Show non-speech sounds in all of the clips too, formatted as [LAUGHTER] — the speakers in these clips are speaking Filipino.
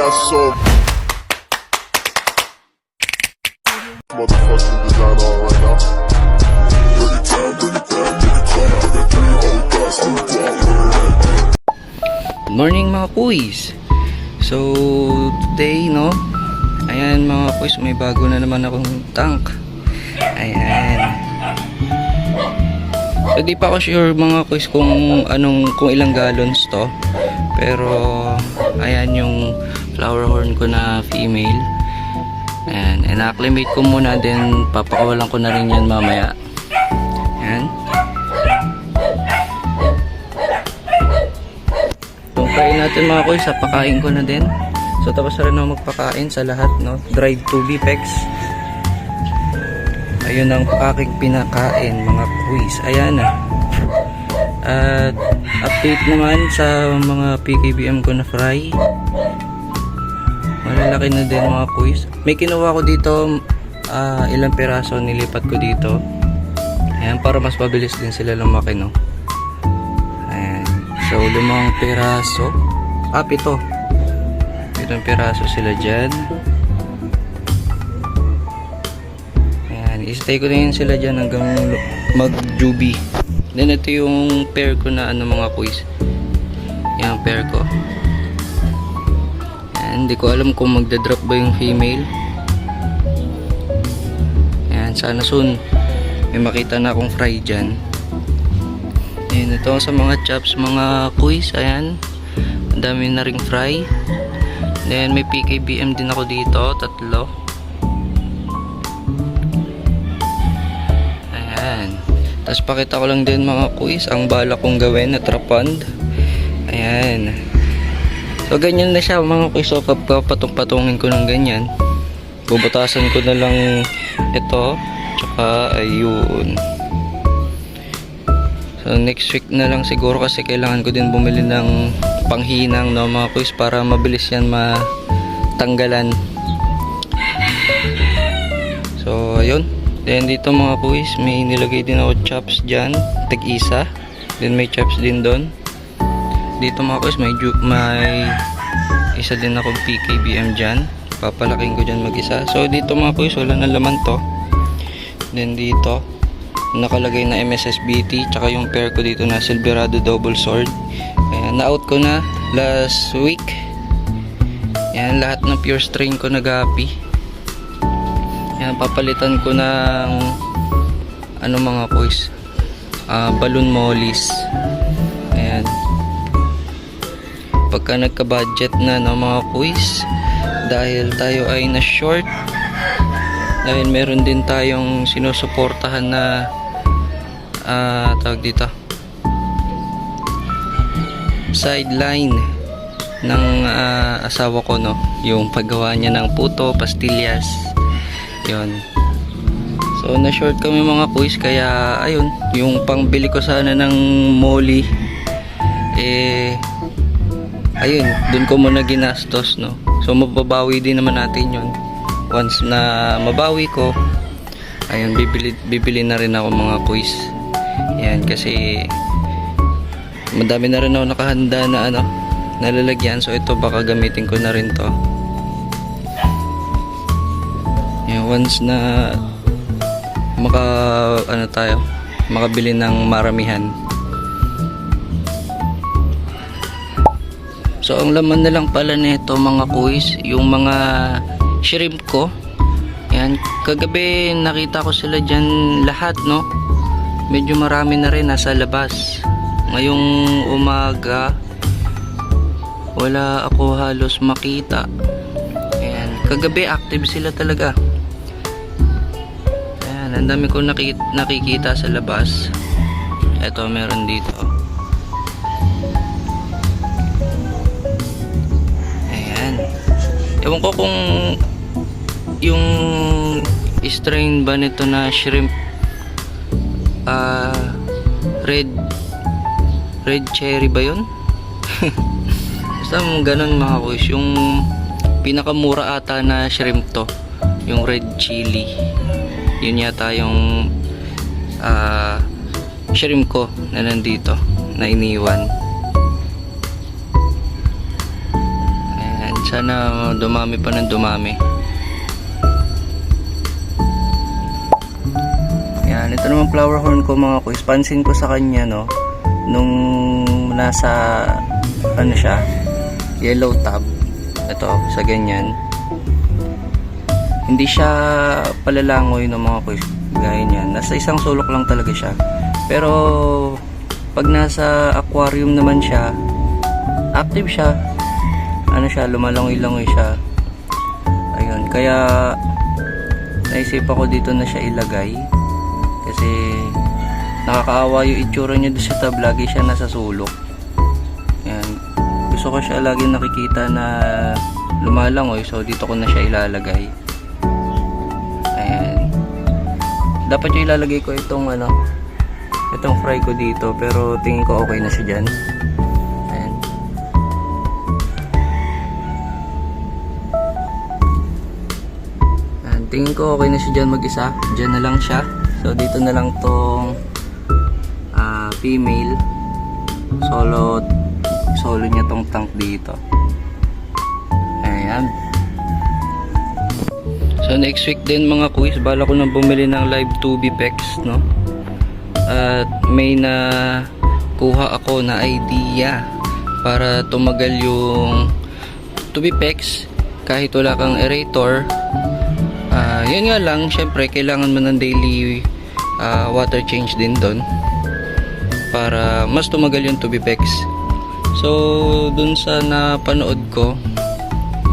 got so motherfucking design on right now. Morning mga kuys So today no? Ayan mga kuys may bago na naman akong tank. Ayan. So di pa ako sure mga kuys kung anong kung ilang gallons to. Pero ayan yung flower horn ko na female Ayan, ina-acclimate ko muna then papakawalan ko na rin yan mamaya Ayan Yung kain natin mga kuy, sa pakain ko na din. So tapos na rin ako magpakain sa lahat, no? Dried to Bipex. Ayun ang aking pinakain mga kuys. Ayan na. At update naman sa mga PKBM ko na fry. Malalaki na din mga kuys. May kinuha ko dito ah, ilang peraso nilipat ko dito. Ayan para mas mabilis din sila lumaki no. Ayan. So, limang piraso. Ah, pito. Pitong piraso sila dyan. Ayan. I-stay ko na yun sila dyan hanggang mag-jubi. Then, ito yung pair ko na ano mga quiz. Yan pair ko. Hindi ko alam kung magda-drop ba yung female. Ayan. Sana soon may makita na akong fry dyan. Ayan, ito sa mga chops, mga quiz, ayan. Ang dami na ring fry. Then may PKBM din ako dito, tatlo. Ayan. Tapos pakita ko lang din mga quiz, ang bala kong gawin na trapond. Ayan. So ganyan na siya mga quiz, so papatong-patungin ko ng ganyan. Bubutasan ko na lang ito, tsaka ayun. So next week na lang siguro kasi kailangan ko din bumili ng panghinang no mga kuys para mabilis yan matanggalan. So ayun. Then dito mga kuys may nilagay din ako chops dyan. Tig-isa. Then may chops din doon. Dito mga kuys may, may isa din ako PKBM dyan. Papalaking ko dyan mag-isa. So dito mga kuys wala na laman to. Then dito nakalagay na MSSBT tsaka yung pair ko dito na Silverado Double Sword Ayan, na-out ko na last week yan lahat ng pure strain ko nagapi yan papalitan ko ng ano mga kuys ah balloon mollies ayan pagka nagka budget na no mga kuys dahil tayo ay na short dahil meron din tayong sinusuportahan na ah tawag dito sideline ng ah, asawa ko no yung paggawa niya ng puto, pastillas yon so na short kami mga kuys kaya ayun yung pangbili ko sana ng molly eh ayun dun ko muna ginastos no? So mababawi din naman natin yon once na mabawi ko ayun bibili, bibili na rin ako mga quiz. Yan kasi madami na rin ako nakahanda na ano nalalagyan. So ito baka gamitin ko na rin to. Yan once na maka ano tayo makabili ng maramihan So ang laman na lang pala nito mga kuys, yung mga shrimp ko. Yan, kagabi nakita ko sila diyan lahat, no. Medyo marami na rin nasa labas. Ngayong umaga wala ako halos makita. Ayan, kagabi active sila talaga. Ayan, ang dami ko nakikita sa labas. Ito meron dito. Ewan ko kung yung strain ba nito na shrimp ah red red cherry ba yun? [LAUGHS] Basta ganun mga kuys yung pinakamura ata na shrimp to yung red chili. Yun yata yung ah shrimp ko na nandito na iniwan Sana dumami pa ng dumami. Yan, ito naman flower horn ko mga kuis. Pansin ko sa kanya, no, nung nasa, ano siya, yellow tab. Ito, sa ganyan. Hindi siya palalangoy ng mga kuis. Gaya niyan. Nasa isang sulok lang talaga siya. Pero, pag nasa aquarium naman siya, active siya. Ano siya, lumalangoy-langoy siya. Ayun, kaya naisipan ko dito na siya ilagay. Kasi nakakaawa yung itsura niya doon sa tab. Lagi siya nasa sulok. Yan. Gusto ko siya lagi nakikita na lumalangoy. So dito ko na siya ilalagay. Ayan. Dapat yung ilalagay ko itong ano, itong fry ko dito. Pero tingin ko okay na siya dyan. Tingin ko okay na siya dyan mag-isa. Dyan na lang siya. So dito na lang tong ah, female. Solo solo niya tong tank dito. Ayan. So next week din mga quiz, bala ko nang bumili ng live 2B pecs, no? At may na kuha ako na idea para tumagal yung 2B pecs kahit wala kang aerator Ah, yun nga lang, syempre kailangan mo ng daily ah, water change din doon para mas tumagal yung tubipex. So, dun sa napanood ko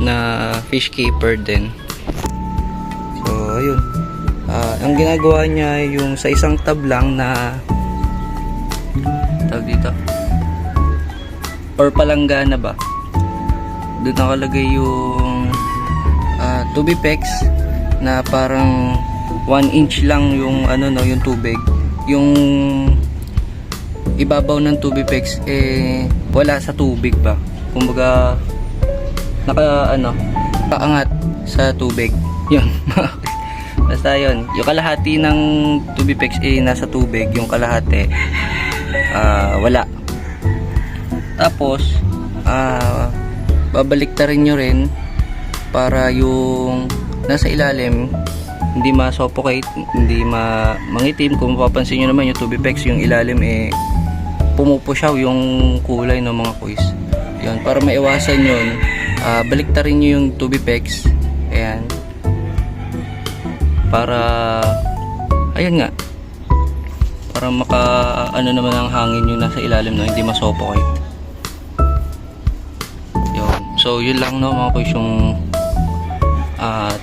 na fish keeper din. So, ayun. Ah, ang ginagawa niya yung sa isang tab lang na tawag dito or palanggana ba doon nakalagay yung uh, tubipex na parang 1 inch lang yung ano no yung tubig. Yung ibabaw ng tubipex eh wala sa tubig ba? Kumbaga naka ano kaangat sa tubig. [LAUGHS] Yun. Basta yun. Yung kalahati ng tubipex eh nasa tubig. Yung kalahati [LAUGHS] ah, wala. Tapos ah babalik rin nyo rin para yung nasa ilalim hindi ma-suffocate, hindi ma mangitim. Kung mapapansin nyo naman yung tubipex, yung ilalim eh pumupusyaw yung kulay ng mga kuis. Yun, para maiwasan yun, ah, baliktarin nyo yung tubipex. Ayan. Para, ayun nga, para maka, ano naman ang hangin yung nasa ilalim no, hindi ma-suffocate. Yun. So, yun lang no, mga kuis yung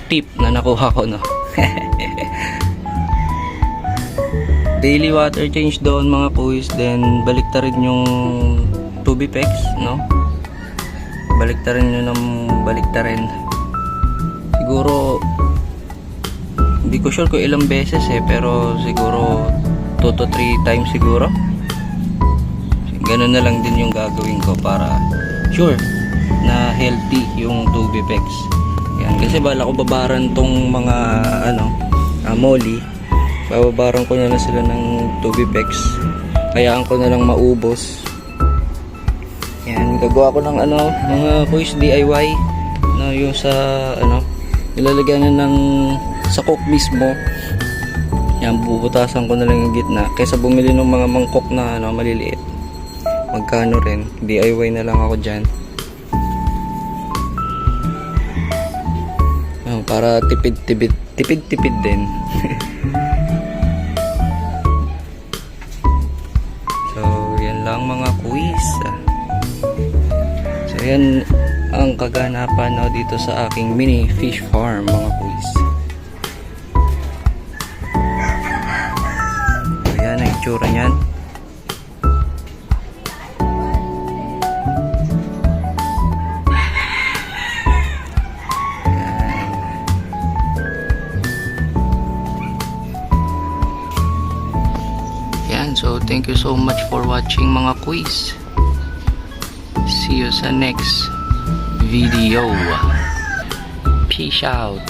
tip na nakuha ko no. [LAUGHS] Daily water change doon mga kuis then baliktarin yung tubipex no. Baliktarin nyo ng baliktarin. Siguro hindi ko sure kung ilang beses eh pero siguro 2 to 3 times siguro. Ganun na lang din yung gagawin ko para sure na healthy yung tubipex. Yan, kasi bala ko babaran tong mga ano, uh, molly. Bababaran ko na lang sila ng tubipex. Hayaan ko na lang maubos. Yan, gagawa ko ng ano, mga quiz DIY na yung sa ano, nilalagyan na ng sa cook mismo. Yan, bubutasan ko na lang yung gitna kaysa bumili ng mga mangkok na ano, maliliit. Magkano rin, DIY na lang ako diyan. Para tipid-tipid tipid-tipid din. [LAUGHS] so, yan lang mga quiz. So, yan ang kaganapan no, dito sa aking mini fish farm mga quiz. So, yan ang itsura niyan. Thank you so much for watching mga quiz. See you sa next video. Peace out.